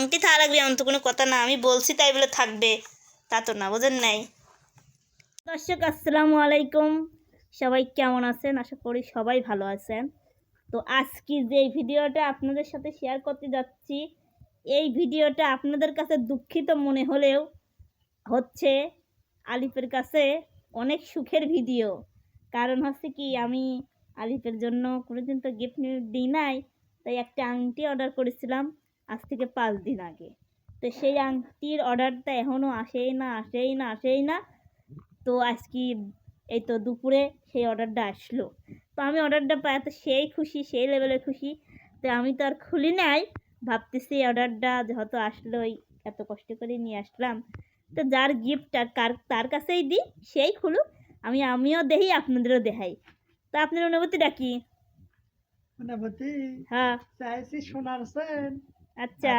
আংটি থাকা লাগবে এমন তো কোনো কথা না, আমি বলছি তাই বলে থাকবে। তা তো না, বোঝেন নাই। দর্শক, আসসালামু আলাইকুম। সবাই কেমন আছেন? আশা করি সবাই ভালো আছেন। তো আজকে যে ভিডিওটা আপনাদের সাথে শেয়ার করতে যাচ্ছি, এই ভিডিওটা আপনাদের কাছে দুঃখিত মনে হলেও হচ্ছে আলিফের কাছে অনেক সুখের ভিডিও। কারণ হচ্ছে কি, আমি আলিফের জন্য কোনোদিন তো গিফট দিই নাই, তাই একটা আংটি অর্ডার করেছিলাম। আজ থেকে পাঁচ দিন আগে। তো সেই আংটির অর্ডারটা এখনও আসেই না আসেই না আসেই না। তো আজকে এই তো দুপুরে সেই অর্ডারটা আসলো। তো আমি অর্ডারটা পাই তো সেই খুশি সেই লেভেলে খুশি। তো আমি তো আর খুলি নাই। ভাবতেছি এই অর্ডারটা যেহেতু আসলোই এত কষ্ট করে নিয়ে আসলাম। তো যার গিফট আর কার তার কাছেই দিই সেই খুলুক। আমি আমিও দেখি আপনাদেরও দেখাই। তো আপনার অনুভূতিটা কি? অনুভূতি? হ্যাঁ। চাইছি সোনার সেন। আচ্ছা।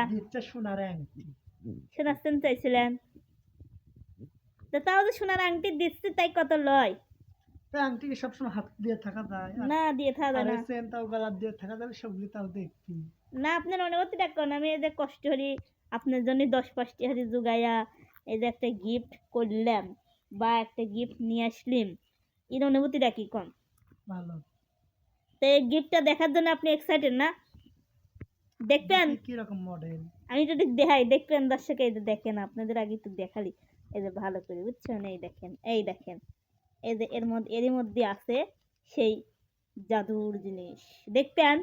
সোনার আংটি। শোনাচ্ছেন চাইছিলেন। তাও তো সোনার আংটি দিচ্ছে তাই কত লয়? আংটি সবসময় হাত দিয়ে থাকা যায়? না দিয়ে থাকা যায় না। এই তাও গলার দিয়ে থাকা যাবে সবগুলি তাও দেখবি না আপনার অনুভূতিটা কোন? আমি এই যে কষ্ট হরি আপনার জন্য দশ পাঁচটি হারি জোগাইয়া এই যে একটা গিফট করলাম বা একটা গিফট নিয়ে আসলিম এর অনুভূতিটা কি কম ভালো। তো এই গিফটটা দেখার জন্য আপনি এক্সাইটেড না? দেখবেন? কি রকম মডেল আমি তো ঠিক দেখাই দেখবেন দর্শক এই যে দেখেন আপনাদের আগে একটু দেখালি। এই যে ভালো করে বুঝছেন? এই দেখেন এই দেখেন। এই যে এর মধ্যে এরই মধ্যে আছে সেই জাদুর জিনিস। দেখবেন?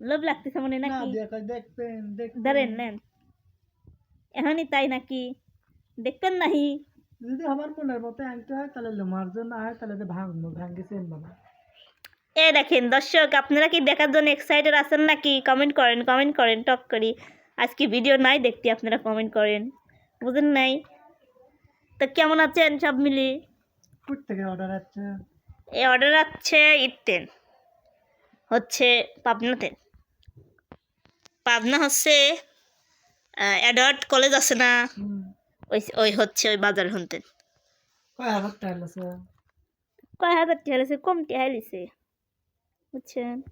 লোভ লাগতেছে মনে নাকি? দেখবেন ধরেন নেন। এখনই তাই নাকি? দেখবেন নাহি? যদি আমার মনের মতো আংটি হয় তাহলে লোমার জন্য হয় তাহলে তো ভাঙবো ভাঙ্গি চেন বাবা। এ দেখেন দর্শক আপনারা কি দেখার জন্য এক্সাইটেড আছেন নাকি? কমেন্ট করেন কমেন্ট করেন টক করি। আজকে ভিডিও নাই দেখতে আপনারা কমেন্ট করেন। বুঝেন নাই? তো কেমন আছেন সব মিলি থেকে অর্ডার আছে। এই অর্ডার আছে ইটেন হচ্ছে পাবনাতে পাবনা হচ্ছে অ্যাডার্ট কলেজ আছে না? ওই ওই হচ্ছে ওই বাজার হনতেন কয় হাজার আছে কয় হাজার টাকা লিছে? কম টাকা টাকা?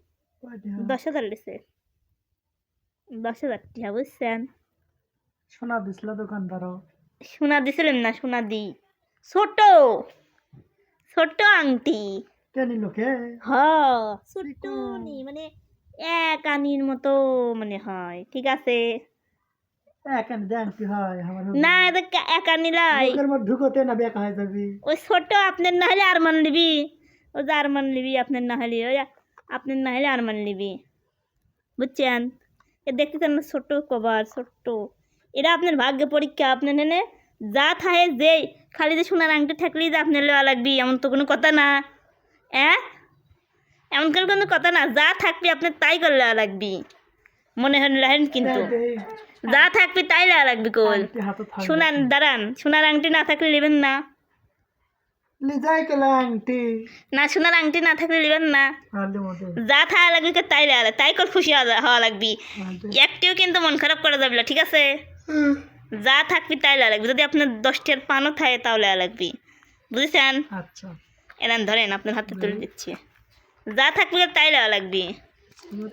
দশ হাজার লিছে। দশ হাজার টাকা বুঝছেন? সোনা দিছিল দোকানদারও। সোনা না সোনা দি। ছোট ছোট আংটি। কে নিল হ ছোট্ট নি মানে এক আনির মতো মানে হয় ঠিক আছে? না এটা কা- এক আনি লাই। লোকের মধ্যে ঢুকোতে না বেকা হয়ে যাবি। ওই ছোট আপনার না হলে আরমান লিবি ও যার আরমান লিবি আপনার না হলে ওই আপনার না হলে আর আরমান লিবি বুঝছেন? এ দেখতেছেন না ছোট কভার ছোট্ট। এটা আপনার ভাগ্য পরীক্ষা আপনার নেনে যা থাহে যে খালি যে সোনার আংটি থাকলেই যে আপনার লেওয়া লাগবি এমন তো কোনো কথা না। হ্যাঁ এমন করে কোনো কথা না যা থাকবি আপনার তাই করে লেওয়া লাগবি। মনে হয় লাহেন কিন্তু। যা থাকবি তাই লেওয়া লাগবি কোল সোনার দাঁড়ান সোনার আংটি না থাকলে নেবেন না। লিজাই কেলা আংটি না সোনার আংটি না থাকলে নেবেন না যা থাকা লাগবে তাই লেওয়া তাই কর খুশি হওয়া হওয়া লাগবি একটিও কিন্তু মন খারাপ করা যাবে না ঠিক আছে যা থাকবি তাই লাগবে যদি আপনার দশটার পানও থাকে তাও লেওয়া লাগবি বুঝেছেন আচ্ছা এরান ধরেন আপনার হাতে তুলে দিচ্ছি যা থাকবি তাই লেওয়া লাগবি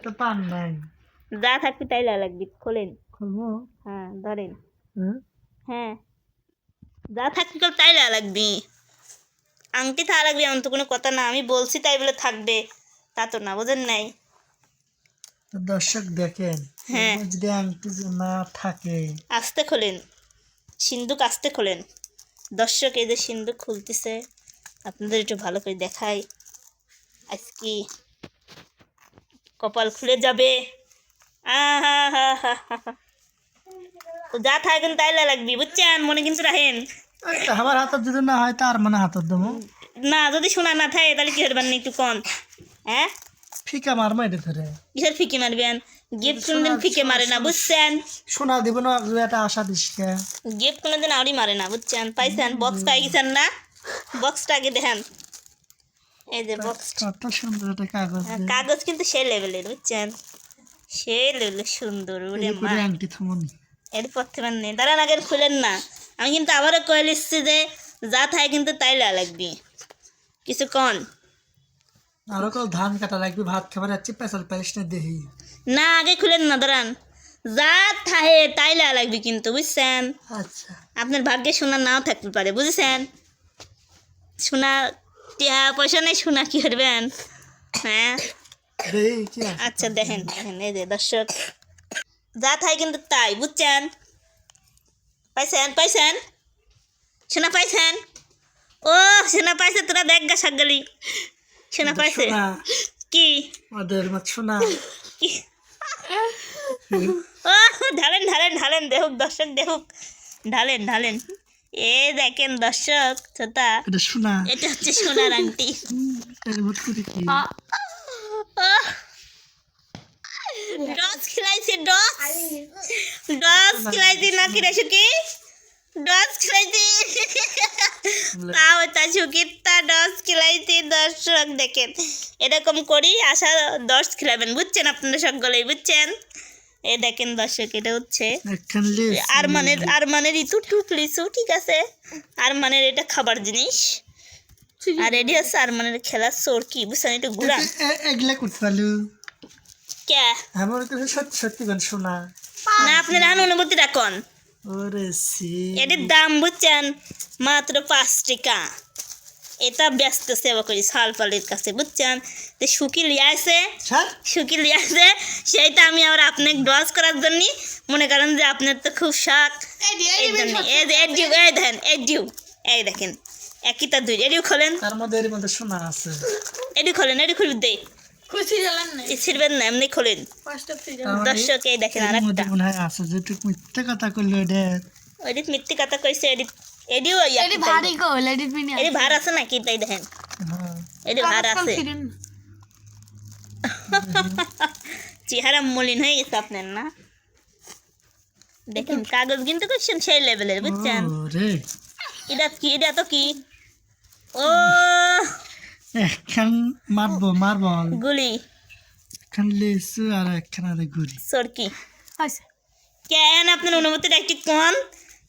তো পান নাই যা থাকবি তাই লেওয়া লাগবি খোলেন হ্যাঁ ধরেন হ্যাঁ হ্যাঁ যা থাকবি তাই লেওয়া লাগবি আংটি থাকা লাগবে এমন তো কোনো কথা না আমি বলছি তাই বলে থাকবে তা তো না বোঝেন নাই। দর্শক দেখেন হ্যাঁ। যদি আংটি না থাকে। আস্তে খোলেন সিন্দুক আস্তে খোলেন। দর্শক এই যে সিন্দুক খুলতেছে আপনাদের একটু ভালো করে দেখাই। আজকে কপাল খুলে যাবে। যা থাকেন তাই লাগবি বুঝছেন? মনে কিন্তু রাখেন। তো আমার হাতত যদি না হয় তার মানে হাতত দেবো। না যদি শোনা না থাকে তাহলে কি করবেন একটু কম হ্যাঁ? ফিকা মারমা এটা ধরে। কিসের ফিকে মারবেন? গিফট কোনোদিন ফিকে মারে না বুঝছেন? সোনা দিব না একটা আশা গিফট কোনোদিন আউরি মারে না বুঝছেন? পাইছেন? বক্স পাই গেছেন না? বক্সটা আগে দেখেন। এই যে বক্স কত সুন্দর একটা কাগজ কাগজ কিন্তু সেই লেভেলের বুঝছেন? সেই লেভেলের সুন্দর ওরে মা করে আংটি থামনি। এর পথে নেই দাঁড়ান আগে খুলেন না। আমি কিন্তু আবারও কয়ে লিখছি যে যা থাকে কিন্তু তাই লা লাগবি। কিছু কন? আরও কল ধান কাটা লাগবে ভাত খাবার যাচ্ছি পেশাল পালিশ না দেহি। না আগে খুলেন না দাঁড়ান। যা থাহে তাই লা লাগবে কিন্তু বুঝছেন? আচ্ছা। আপনার ভাগ্যে সোনা নাও থাকতে পারে বুঝেছেন? সোনা টিয়া পয়সা নেই সোনা কি করবেন? হ্যাঁ? আছে? আচ্ছা দেখেন দেখেন এই যে দর্শক। যা থাই কিন্তু তাই বুঝছেন? পাইছেন পাইছেন? শোনা পাইছেন? ও শোনা পাইছে তোরা দেখ গা সাগলি। সোনা পাইছে। কি? ওদের মত শোনা কি? ও ঢালেন ঢালেন ঢালেন দেখুক দর্শক দেখুক ঢালেন ঢালেন। এ দেখেন দর্শক ছোটা এটা শোনা এটা হচ্ছে সোনার আংটি। ডস খিলাইছে ডস ডস খিলাইছে না কিরা সুকি ডস খিলাইছে! তাও তা সুকিতা ডস খিলাইছে দর্শক দেখেন। এরকম করি আশা দশ খিলাবেন। বুঝছেন আপনারা সকলেই বুঝছেন? এ দেখেন দর্শক এটা হচ্ছে একখান লিস আরমানের আরমানের ইতু টুকলিছু ঠিক আছে? আরমানের এটা খাবার জিনিস। আর এটি হচ্ছে আরমানের খেলার সোর কি? বুঝছেন একটু ঘুরান। এগুলা করতে পারলু। কে? আমার কাছে সত্যি সত্যি গান শোনা। না আপনার আন অনুভূতি রাখুন ওরে সি। এটির দাম বুঝছেন মাত্র পাঁচ টাকা এটা ব্যস্ত সেবা করি সালপালের কাছে বুঝছেন? যে সুকি লিয়াছে সুকি লিয়াছে সেইটা আমি আবার আপনাকে ড্রস করার জন্য মনে করেন যে আপনার তো খুব শখ। এই জন্য এই এই ডিউ এই দেখেন এই ডিউ এই দেখেন একইটা দুই এডিও খোলেন। তার মধ্যে এর মধ্যে শোনা আছে। এডি খোলেন এডি খুলবে দে খুশি গেলেন না। ছিড়বেন না এমনি খোলেন। পাঁচটা ফ্রিজ তার মানে দর্শক এই দেখেন আর একটা মনে হয় আছে যেটুকু মিথ্যে কথা করল এটা এডিট মিথ্যে কথা কইছে এডিট এডিও এটি ভারী গো লেডিস মিনি এডি ভার আছে নাকি? তাই দেখেন। হ্যাঁ। এডি ভার আছে। চেহারা মলিন হয়ে গেছে আপনার না? দেখেন কাগজ কিন্তু কোশ্চেন সেই লেভেলের বুঝছেন? এটা কি এটা তো কি? একখান মারবো মারবল গুলি। একখান লেসু আর একখান আর গুড়ি সরকি। আছে কেন আপনার অনুমতিটা একটু কম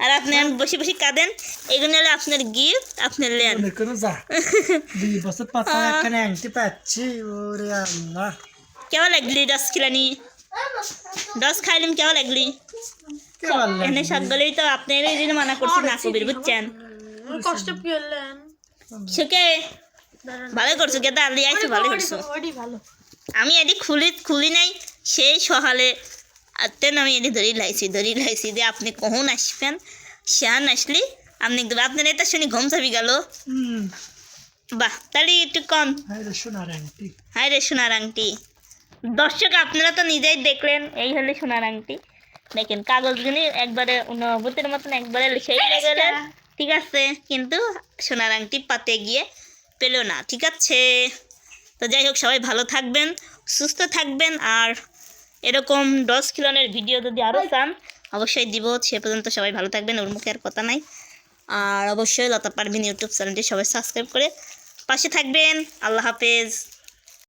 আর আপনি এখন বসে বসে কাঁদেন। এগুলো হলো আপনার গিফট আপনার লেন। মনে করো যা। দুই বছর পাতা একখানে আংটি পাচ্ছি ওরে আল্লাহ। কেমন লাগলি দশ খিলানি? দশ খাইলাম কেমন লাগলি? এনে সকলেই তো আপনার এই মানা করছি না কবির বুঝছেন? কষ্ট পেলেন। সুকে ভালো করছ গেদা আলি আইছো ভালো করছ। আমি এটি খুলি খুলি নাই সেই সকালে আতেন আমি এটি ধরি লাইছি ধরি লাইছি যে আপনি কখন আসবেন? শান আসলি আপনি একদম আপনার এটা শুনি ঘুম চাবি গেল। হুম। বাহ তাহলে একটু কম। হাই রে সোনার আংটি। দর্শক আপনারা তো নিজেই দেখলেন এই হলে সোনার আংটি। দেখেন কাগজগুলি একবারে অনুভূতির মতন একবারে লিখেই গেলেন। ঠিক আছে কিন্তু সোনার আংটি পাতে গিয়ে পেল না, ঠিক আছে? তো যাই হোক, সবাই ভালো থাকবেন, সুস্থ থাকবেন, আর এরকম ডস খিলনের ভিডিও যদি আরও চান, অবশ্যই দিব। সে পর্যন্ত সবাই ভালো থাকবেন, ওর মুখে আর কথা নাই। আর অবশ্যই লতা পারবেন ইউটিউব চ্যানেলটি সবাই সাবস্ক্রাইব করে পাশে থাকবেন। আল্লাহ হাফেজ।